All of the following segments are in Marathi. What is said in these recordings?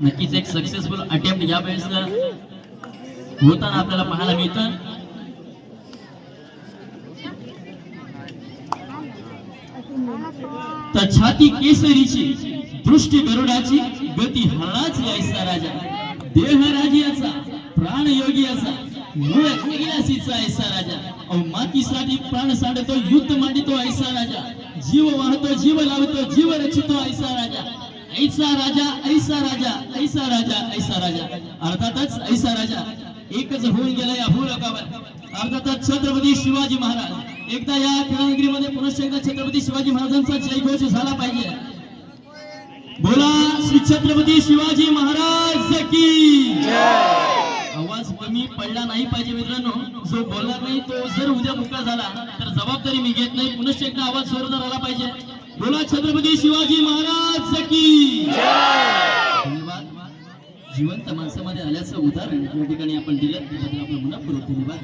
नक्कीच एक सक्सेसफुल अटेम्प्ट या वेळेस होताना आपल्याला पाहायला मिळतं. तर छाती केसरीची दृष्टी गरुडाची गती हरणाची ऐसा राजा. देह राजियाचा प्राण योगियाचा मूळ कैलासीचा ऐसा राजा. अहो मातीसाठी प्राण साडतो युद्ध मांडितो ऐसा राजा. जीव वाहतो जीव लावतो जीव रचितो ऐसा राजा. ऐसा राजा ऐसा राजा ऐसा राजा ऐसा राजा. अर्थातच ऐसा राजा. एकच होऊन गेला या भूलोकावर अर्थातच छत्रपती शिवाजी महाराज. एकदा या खेळानगरीमध्ये पुनश्च एकदा छत्रपती शिवाजी महाराजांचा जयघोष झाला पाहिजे. बोला श्री छत्रपती शिवाजी महाराज की. आवाज कमी पडला नाही पाहिजे मित्रांनो. जो बोलणार नाही तो जर उद्या मुका झाला तर जबाबदारी मी घेत नाही. पुनश्च एकदा आवाज जोरदार आला पाहिजे. बोला छत्रपती शिवाजी महाराज की धन्यवाद. जिवंत माणसामध्ये आल्याचं उदाहरण या ठिकाणी आपण दिलं. त्याबद्दल आपलं मनपूर्वक धन्यवाद.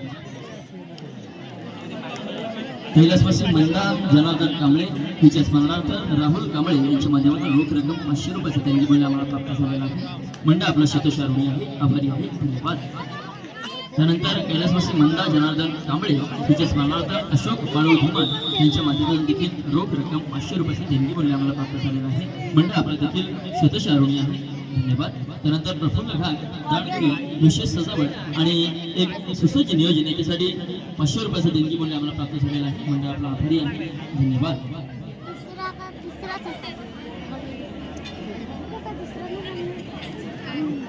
कैलासवासी मंदा जनार्दन कांबळे हिच्या स्मरणार्थ राहुल कांबळे यांच्या माध्यमातून रोख रक्कम पाचशे रुपयाचं त्यांनी म्हणजे आम्हाला प्राप्त झालेला आहे. मंडळ आपला शतशारुणी आहे आभारी आहे. धन्यवाद. त्यानंतर कैलासवासी मंदा जनार्दन कांबळे तिचे स्मरणार्थ अशोक बाळू धुमाळ यांच्या माध्यमातून देखील रोख रक्कम पाचशे रुपयाची देणगी मूल्य आम्हाला प्राप्त झालेला आहे. मंडळ आपलं देखील शतशारुणी आहे. धन्यवाद. त्यानंतर प्रफुल्ल घाट जाणकी विशेष सजावट आणि एक सुसज्ज नियोजन याच्यासाठी पाचशे रुपयाचं देणगी मूल्य आम्हाला प्राप्त झालेलं आहे. मंडळ आपला आभारी आहे. धन्यवाद दुसरा का तिसराच होता का दुसरा नाही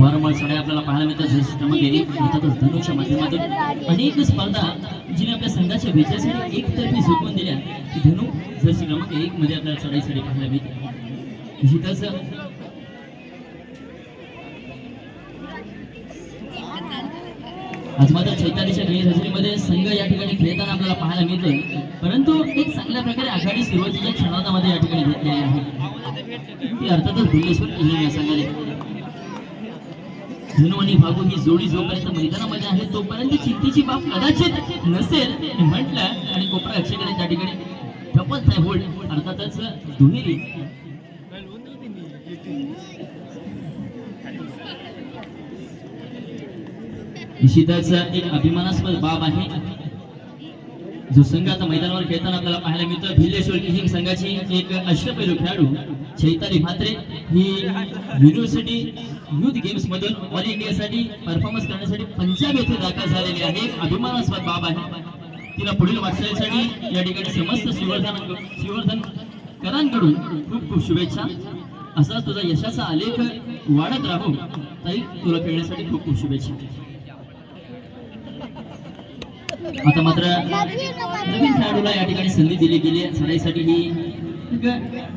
वारंवार साड्या आपल्याला पाहायला मिळतात जसं क्रमांक अर्थातच धनुच्या माध्यमातून अनेक स्पर्धा जिने आपल्या संघाच्या विजयासाठी एक तर्फी झोपून दिल्या. धनु जर्सी क्रमांक एक मध्ये आपल्याला चढाईसाठी पाहायला मिळते. निश्चितच आज मात्र चैतालीच्या गैरहजेरीमध्ये संघ या ठिकाणी खेळताना आपल्याला पाहायला मिळतोय. परंतु एक चांगल्या प्रकारे आघाडी सुरुवातीच्या क्षणार्धामध्ये या ठिकाणी घेतलेली आहे. ती अर्थातच भुल्लेश्वर किल्ले या संघाने. धनु आणि भागू ही जोडी जोपर्यंत मैदानामध्ये आहे तोपर्यंत चिंतेची बाब कदाचित नसेल म्हटलं आणि कोपरा अक्षकडे त्या ठिकाणी ठपत नाही होल्ड अर्थातच दुहेरी. निश्चितच एक अभिमानास्पद बाब आहे. जो संघ आता मैदानावर खेळताना आपल्याला पाहायला मिळतो. भिल्लेश्वर किंग संघाची एक अष्टपैलू खेळाडू चैताली म्हात्रे ही युनिव्हर्सिटी युथ गेम्स मधून ऑल इंडियासाठी परफॉर्मन्स करण्यासाठी पंजाब येथे दाखल झालेली आहे. अभिमानास्पद बाब आहे. तिला पुढील वाटचालीसाठी या ठिकाणी समस्त शिवर्धन शिवर्धनकरांकडून खूप खूप शुभेच्छा. असा तुझा यशाचा आलेख वाढत राहू. ताई तुला खेळण्यासाठी खूप खूप शुभेच्छा. आता मात्र नवीन खेळाडूला या ठिकाणी संधी दिली गेली आहे. चढाईसाठी ही एक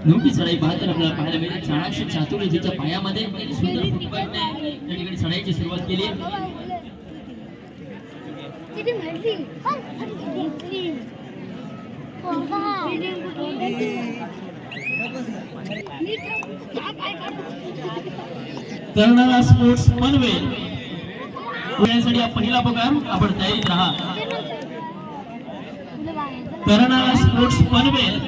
नवकी चढाई पाहतर आपल्याला पाहायला मिळते चाणाक्ष चातुर्याच्या पायामध्ये सुंदर फुटपाथने या ठिकाणी चढाईची सुरुवात केली तरणारा स्पोर्ट्स पनवेल पुण्यासाठी हा पहिला पगार आपण तयारीत राहा. करणारा स्पोर्ट्स पनवेल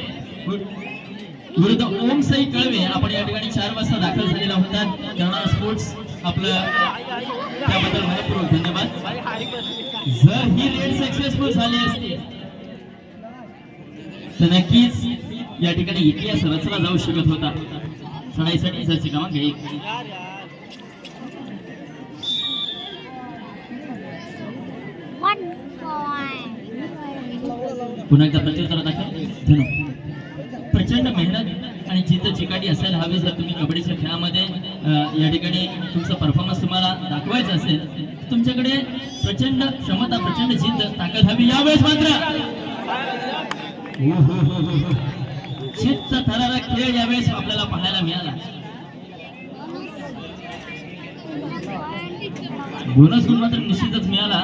विरुद्ध ओम साई कळवे. आपण या ठिकाणी चार वाजता दाखल झालेला होता करणारा स्पोर्ट्स आपलं त्याबद्दल मनपूर्वक धन्यवाद. जर ही रेड सक्सेसफुल झाली असती तर नक्कीच या ठिकाणी इतिहास रचला जाऊ शकत होता. सणाईसाठी जरची कामा घे पुन्हा एकदा प्रत्युत्तर दाखल धन्यवाद. प्रचंड मेहनत आणि जिद्द चिकाटी असायला हवी जर तुम्ही कबड्डीच्या खेळामध्ये या ठिकाणी तुमचा परफॉर्मन्स तुम्हाला दाखवायचा असेल तुमच्याकडे प्रचंड क्षमता प्रचंड जिद्द ताकद हवी यावेळेस मात्र. हो, चित्त थरारा खेळ यावेळेस आपल्याला पाहायला मिळाला. बोनस गुण मात्र निश्चितच मिळाला.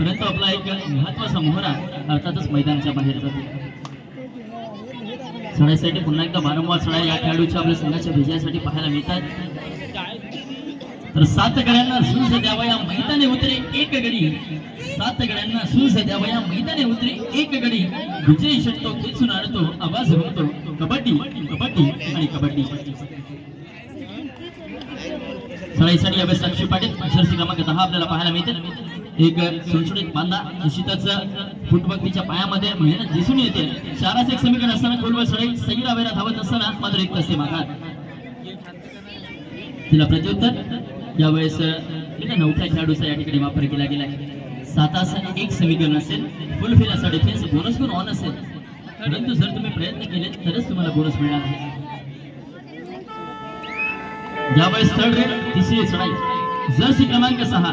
परंतु आपला एक महत्त्वाचा मोहरा अर्थातच मैदानाच्या बाहेर जातो. चढाईसाठी पुन्हा एकदा वारंवार सणा या खेळाडूच्या आपल्या संघाच्या विजयासाठी पाहायला मिळतात. तर सात गड्यांना झुंज द्यावया मैदाने उतरे एक गडी. सात गड्यांना झुंज द्यावया मैदाने उतरे एक गडी. विजय शकतो खेचून आणतो आवाज होतो कबड्डी कबड्डी आणि कबड्डी. सळाईसाठी अभ्यास साक्षी पाटील जर्सी क्रमांक दहा आपल्याला पाहायला मिळते एक सुणसुणीत बांधा निश्चितच फुटबॉक्सच्या पायामध्ये मेहनत दिसून येते. चाराच एक समीकरण असताना खोलवर सळई सही डावेला धावत असताना मात्र एक तसे मागात तिला प्रत्युत्तर. यावेळेस नवख्या खेळाडूचा या ठिकाणी वापर केला गेला गेलाय सातास एक समीकरण असेल. फुल फिल असा डिफेन्स बोनस गुण ऑन असेल. परंतु जर तुम्ही प्रयत्न केले तरच तुम्हाला बोनस मिळणार आहे. यावेळेस थर्ड रेड तिसरी चढाई जर्सी क्रमांक सहा.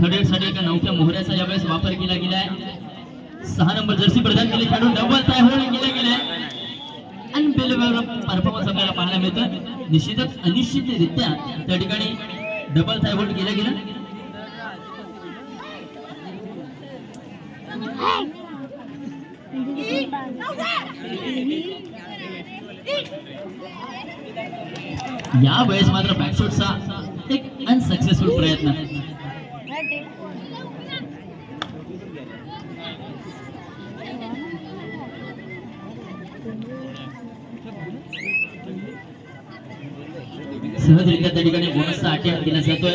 थर्ड एका नवख्या मोहऱ्याचा यावेळेस वापर केला गेलाय. सहा नंबर जर्सी प्रदान केले खेळून डबल तयार होल्ड गेला गेले परफॉर्मन्स आपल्याला पाहायला मिळतं. निश्चितच अनिश्चितरित्या त्या ठिकाणी डबल थाय होल्ड गेला गेला या वेळेस मात्र बॅकशॉटचा एक अनसक्सेसफुल प्रयत्न. सहजरित्या त्या ठिकाणी बोनसचा अटेम्प्ट केला जातोय.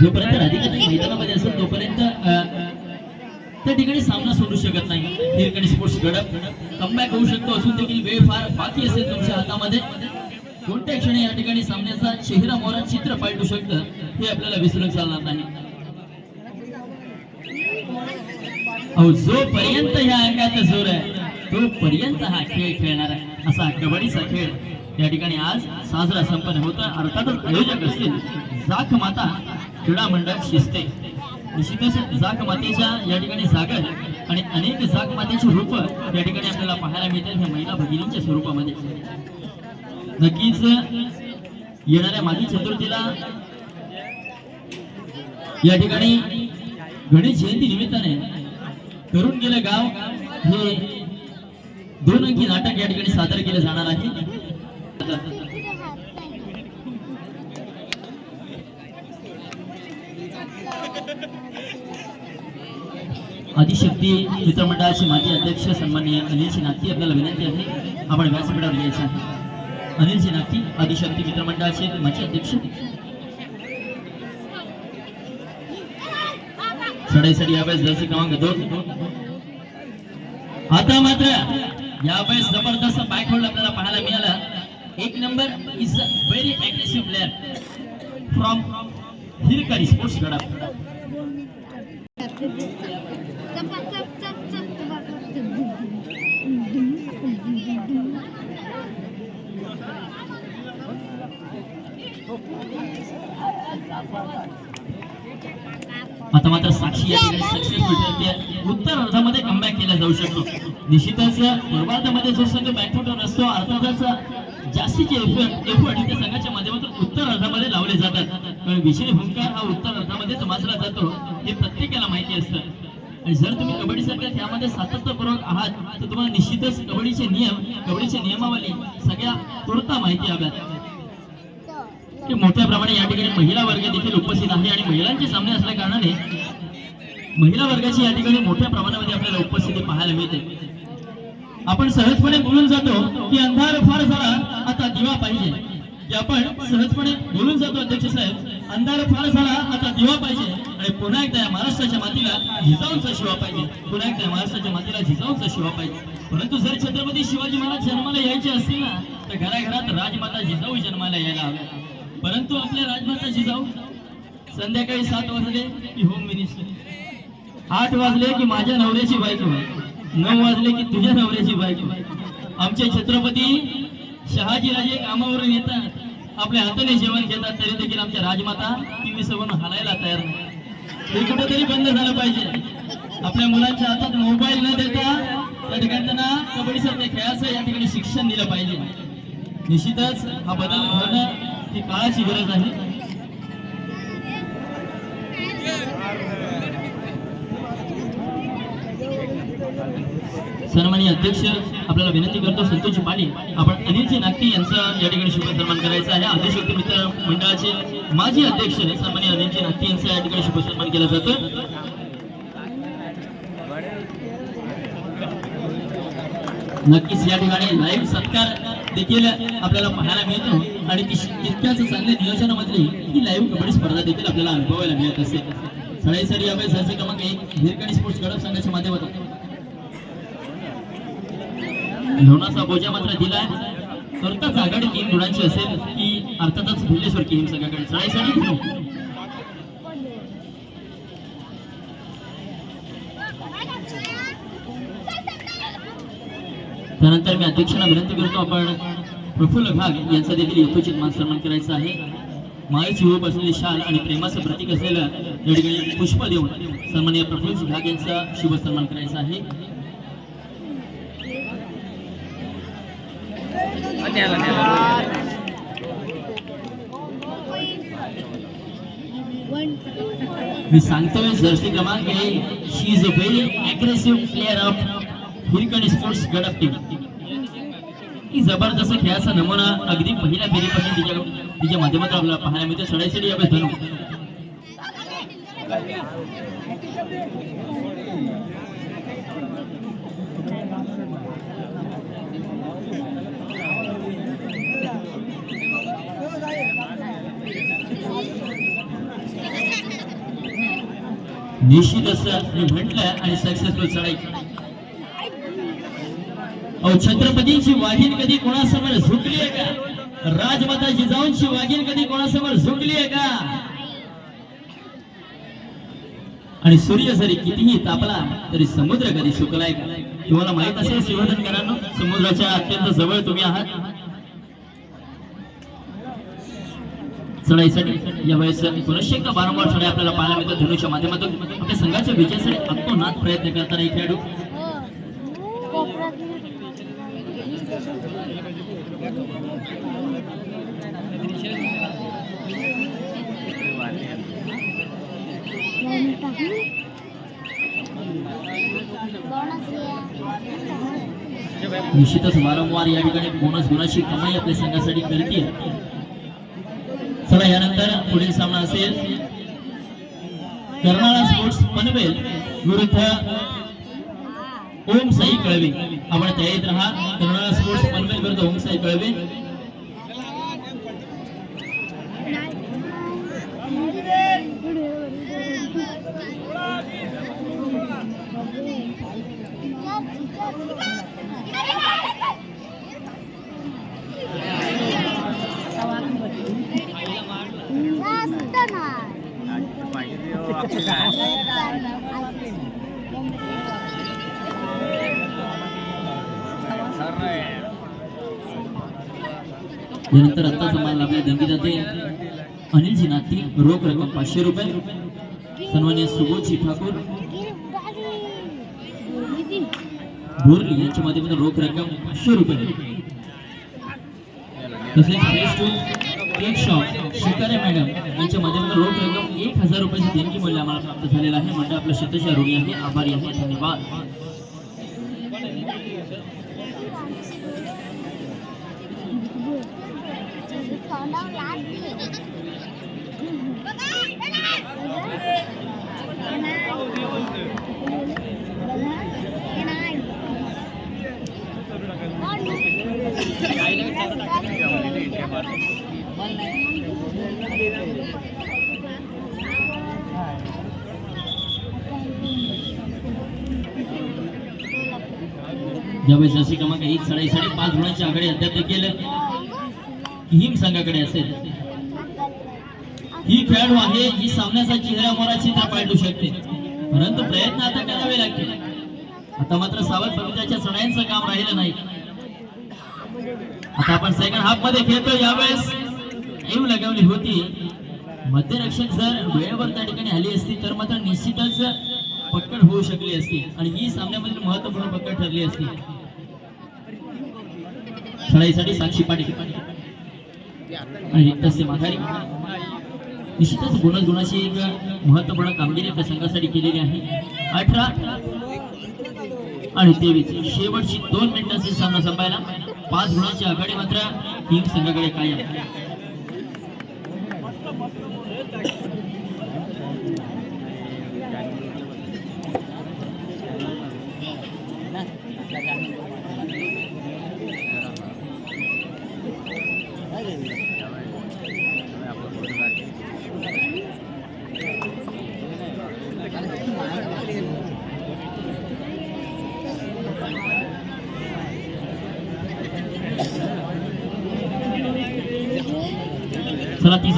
जोपर्यंत राधिका मैदानामध्ये असेल तोपर्यंत त्या ठिकाणी सामना सोडू शकत नाही. स्पोर्ट्स गडप कमबॅक होऊ शकतो. असून देखील वेळ फार बाकी असेल तुमच्या हातामध्ये. कोणत्या क्षणी या ठिकाणी सामन्याचा चेहरा मोरा चित्र पालटू शकतं हे आपल्याला विसरून चालणार नाही. अहो जोपर्यंत ह्या अंगात जोर आहे तोपर्यंत हा खेळ खेळणार आहे. असा कबड्डीचा खेळ या ठिकाणी आज साजरा संपन्न होता अर्थातच आयोजक असतील जाख माता क्रीडा मंडळ शिस्ते. निश्चितच जाख मातेच्या या ठिकाणी जागर आणि अनेक जाख मातेची रूप या ठिकाणी आपल्याला पाहायला मिळतील ह्या महिला भगिनींच्या स्वरूपामध्ये. नक्कीच येणाऱ्या माती चतुर्थीला या ठिकाणी गणेश जयंती निमित्ताने करून गेलं गाव. हे दोन अंकी नाटक या ठिकाणी सादर केलं जाणार आहे. आदिशक्ती मित्रमंडळाचे माजी अध्यक्ष सन्माननीय अनिलजी नागती आपल्याला विनंती आहे. आपण व्यासपीठावर यायचं आहे. अनिल नागती आदिशक्ती मित्रमंडळाचे माजी अध्यक्ष. चढाईसाठी यावेळेस जर्सी क्रमांक दोन. आता मात्र यावेळेस जबरदस्त बॅक होल्ड आपल्याला पाहायला मिळाला. एक number is a very aggressive player from Hirkani sports गडा आता मात्र साक्षी या उत्तर अर्धामध्ये कमबॅक केला जाऊ शकतो. निश्चितच पूर्वार्धामध्ये जो संघ बॅकफुटवर असतो अर्थातच जास्तीचे एफर्ट एफर्ट त्या संघाच्या माध्यमातून उत्तर अर्धामध्ये लावले जातात. कारण विजय हुंकार हा उत्तर अर्धामध्येच वाचला जातो हे प्रत्येकाला माहिती असतं. आणि जर तुम्ही कबड्डीसारख्या खेळामध्ये सातत्यपूर्वक आहात तर तुम्हाला निश्चितच कबड्डीचे नियम कबड्डीची नियमावली सगळ्या तुरता माहिती हव्यात. की मोठ्या प्रमाणे या ठिकाणी महिला वर्ग देखील उपस्थित आहे आणि महिलांचे सामने असल्या कारणाने महिला वर्गाची या ठिकाणी मोठ्या प्रमाणामध्ये आपल्याला उपस्थिती पाहायला मिळते. आपण सहजपणे बोलून जातो की अंधार फार झाला आता दिवा पाहिजे. आपण सहजपणे बोलून जातो अध्यक्ष साहेब अंधार फार झाला आता दिवा पाहिजे. आणि पुन्हा एकदा या महाराष्ट्राच्या मातीला जिजाऊंचा शिवा पाहिजे. पुन्हा एकदा महाराष्ट्राच्या मातीला जिजाऊंचा शिवा पाहिजे. परंतु जर छत्रपती शिवाजी महाराज जन्माला यायचे असतील ना तर घराघरात राजमाता जिजाऊ जन्माला यायला हव्या परंतु आपल्या राजमाता जिजाऊ संध्याकाळी सात वाजले की होम मिनिस्टर आठ वाजले की माझ्या नवऱ्याची बायको. नऊ वाजले की तुझ्या नवऱ्याची बायको. आमचे छत्रपती शहाजीराजे कामावरून येतात. आपल्या हाताने जेवण घेतात तरी देखील आमच्या राजमाता टीव्ही समोर हलायला तयार नाही. हे कुठेतरी बंद झालं पाहिजे. आपल्या मुलांच्या हातात मोबाईल न देता त्या ठिकाणी त्यांना कबड्डीसारख्या खेळाचं या ठिकाणी शिक्षण दिलं पाहिजे. निश्चितच हा बदल घडणं ती काळाची गरज आहे. सन्माननीय अध्यक्ष आपल्याला विनंती करतो संतोष पाणी आपण अनिलजी नागती यांचा या ठिकाणी शुभ सन्मान करायचा आहे. अध्यक्ष मित्र मंडळाचे माजी अध्यक्ष सन्माननीय अनिलजी नागती यांचा या ठिकाणी शुभ सन्मान केला जातो. नक्कीच या ठिकाणी लाईव्ह सत्कार देखील आपल्याला पाहायला मिळतो. आणि ती- तितक्याच चांगल्या नियोजनामधली ही लाईव्ह कबड्डी स्पर्धा देखील आपल्याला अनुभवायला मिळत असते. सळाईसाठी अभय सरसे क्रमांक एक हिरकणी स्पोर्ट्स गडप संघाच्या माध्यमातून. लोणाचा बोजा मात्र दिलाय. स्वतःच आघाडी तीन गुणांची असेल की अर्थातच भिल्लेश्वर की संघाकडे. सळाईसाठी त्यानंतर मी अध्यक्षांना विनंती करतो आपण प्रफुल्ल घाग यांचा देखील यथोचित मान सन्मान करायचा आहे. मायेची उभ असलेली शाल आणि प्रेमाचं प्रतीक असलेलं या ठिकाणी पुष्प देऊन सन्मान्य प्रफुल्ल घाग यांचा शुभ सन्मान करायचा आहे. मी सांगतोय जर्सी क्रमांक she is a very aggressive player of Hirkani sports गडप टीम की जबरदस्त खेळाचा नमुना अगदी पहिल्या फेरीपासून तिच्या तिच्या माध्यमातून आपल्याला पाहायला मिळतो आपण यावेळेस धनु. असं मी म्हटलं आणि सक्सेसफुल चढाई छत्रपतींची वाघीण कधी कोणासमोर झुकली आहे का? राजमाता जिजाऊंची वाघीण कधी कोणासमोर झुकली आहे का? आणि सूर्य जरी कितीही तापला तरी समुद्र कधी सुकलाय का? तुम्हाला माहीत असेल शिवधनकरांनो समुद्राच्या अत्यंत जवळ तुम्ही आहात. चढाईसाठी यावेळेस पुनश्च का वारंवार चढाई आपल्याला पाहायला मिळतात धनुच्या माध्यमातून? आपल्या संघाच्या विजयासाठी अतोनात प्रयत्न करताना खेळाडू निश्चितच वारंवार या ठिकाणी बोनस गुणाची कमाई आपल्या संघासाठी करते चला यानंतर पुढील सामना असेल. कर्नाळा स्पोर्ट्स पनवेल विरुद्ध ओम साई कळवे. आपण तयारीत राहा. कर्नाळा स्पोर्ट्स पनवेल विरुद्ध ओम साई कळवे. यानंतर आता तुम्हाला आपल्या दंगी जाते. अनिलजी नाती रोख रक्कम पाचशे रुपये. सन्मान्य सुबोधजी ठाकूर. बोरली यांच्या माध्यमातून रोख रक्कम पाचशे रुपये. तसेच two cake shop Shikare madam यांच्या माध्यमातून रोख रक्कम एक हज़ार रुपयाची देणगी मूल्य आम्हाला प्राप्त झालेलं आहे. म्हणजे आपलं शतशः ऋणी आहे. आभारी आहे. धन्यवाद. ज्यावेळेस जशी क्रमांक एक साडे पाच गुणांच्या आघाडी अद्याप देखील हिम संघाकडे असेल. ही खेळाडू आहे जी सामन्याचा चेहरा मोरा चित्र पालटू शकते. परंतु प्रयत्न आता करावे लागतील. आता मात्र सावध पवित्राच्या सणांचं काम राहिलं नाही. आता आपण सेकंड हाफमध्ये खेळतो. यावेळेस येऊ लगावली होती. मध्यरक्षक जर वेळेवर त्या ठिकाणी आली असती तर मात्र निश्चितच पकड होऊ शकली असती. आणि ही सामन्यामधील महत्त्वपूर्ण पकड ठरली असती. खेळाईसाठी साक्षी पाटील. माघारी निश्चितच गुण गुणाची एक महत्त्वपूर्ण कामगिरी प्रसंगासाठी संघासाठी केलेली आहे. अठरा आणि तेवीस. शेवटची दोन मिनिटांचा सामना संपायला पाच गुणांची आघाडी मात्र किंग संघाकडे कायम.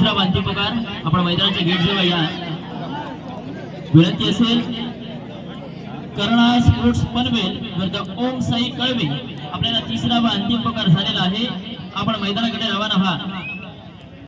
दुसरा तिसरा प्रकार आपण मैदानाच्या गेट जवळ या. विनंती असेल कर्णा स्पोर्ट्स पनवेल विरुद्ध ओम साई कळवे. आपल्याला तिसरा व अंतिम पकार झालेला आहे. आपण मैदानाकडे रवाना व्हा.